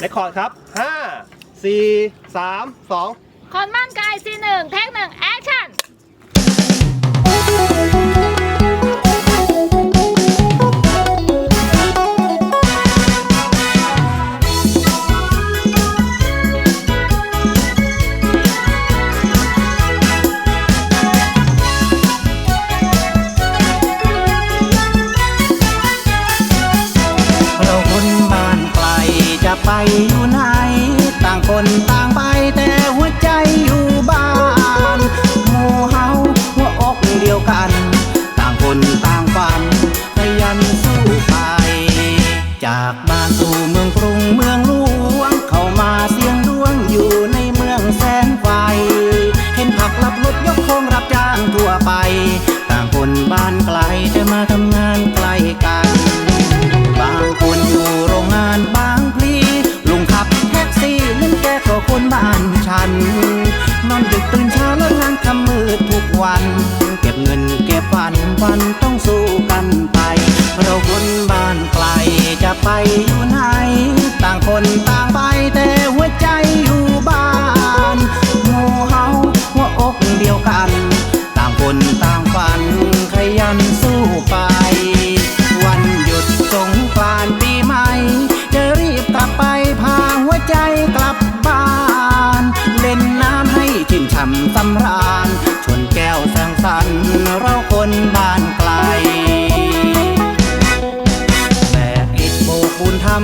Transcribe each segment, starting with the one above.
เรคคอร์ดครับ 5 4 3 2 คอนบ้านไกลซีหนึ่งเทคหนึ่งแอคชั่น ไปอยู่ไหน ต่างคนต่างไปแต่หัวใจอยู่บ้านหมู่เฮาหัวอกเดียวกัน ต่างคนต่างฝันพยันสู้ไป จากบ้านสู่เมืองกรุงเมืองหลวง เข้ามาเสียงดวงอยู่ในเมืองแสงไฟ เห็นผักลับรถยกโคงรับจ้างทั่วไป ต่างคนบ้านไกลแต่มาทำ ฉัน นอนดึกตื่นเช้าแล้วงานทำมืดทุกวัน เก็บเงินเก็บฟันวันต้องสู้กันไปเราคนบ้านไกลจะไปอยู่ไหน ต่างคนต่างไปแต่หัวใจอยู่บ้านหมู่เฮาหัวอกเดียวกัน ต่างคนต่างฝันขยัน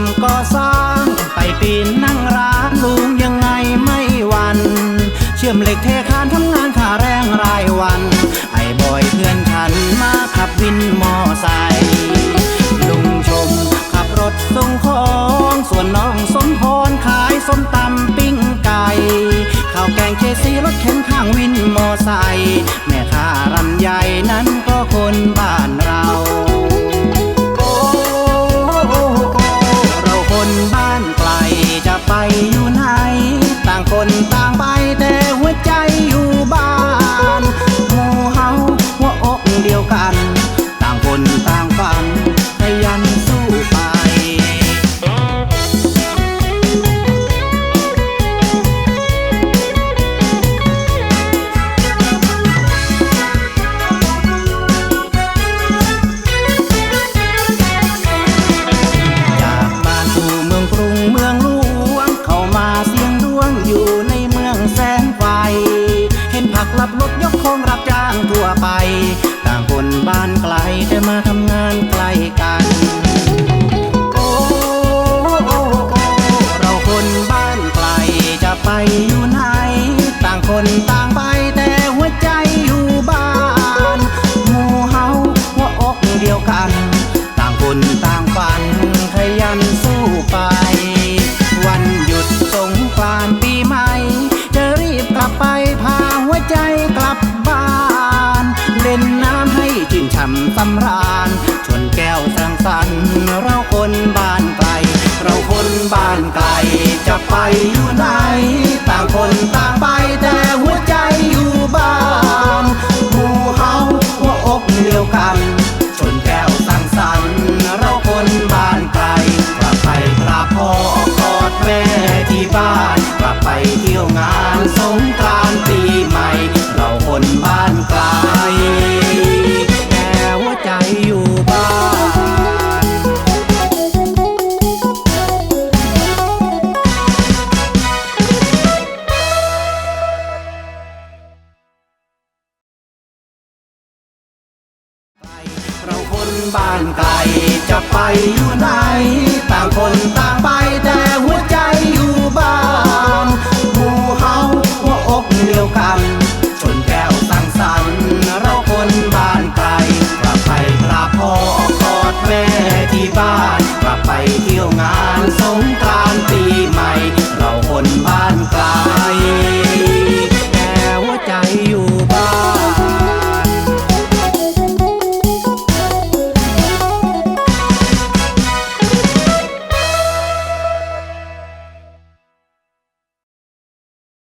ำก่อสร้าง ไปปีนนั่งร้านลุงยังไงไม่วัน เชื่อมเหล็กเทคานทำงานค่าแรงรายวัน ไอ้บอยเพื่อนฉันมาขับวินมอไซค์ องรับจ้างทั่วไป ต่างคนบ้านไกลแต่มาทำงานใกล้กัน สำราญชนแก้วสังสรรค์เราคนบ้านไกล เราคนบ้านไกล จะไปอยู่ไหน ต่างคนต่างไปแต่หัวใจอยู่บ้านหมู่เฮาหัวอกเดียวกันชนแก้วสังสรรค์เราคนบ้านไกลกลับไปกราบพ่อกอดแม่ที่บ้านกลับไปเที่ยวงานสงกรานต์ปีใหม่ เราคนบ้านไกล ใจอยู่บ้านเราคนบ้านไกลจะไปอยู่ไหน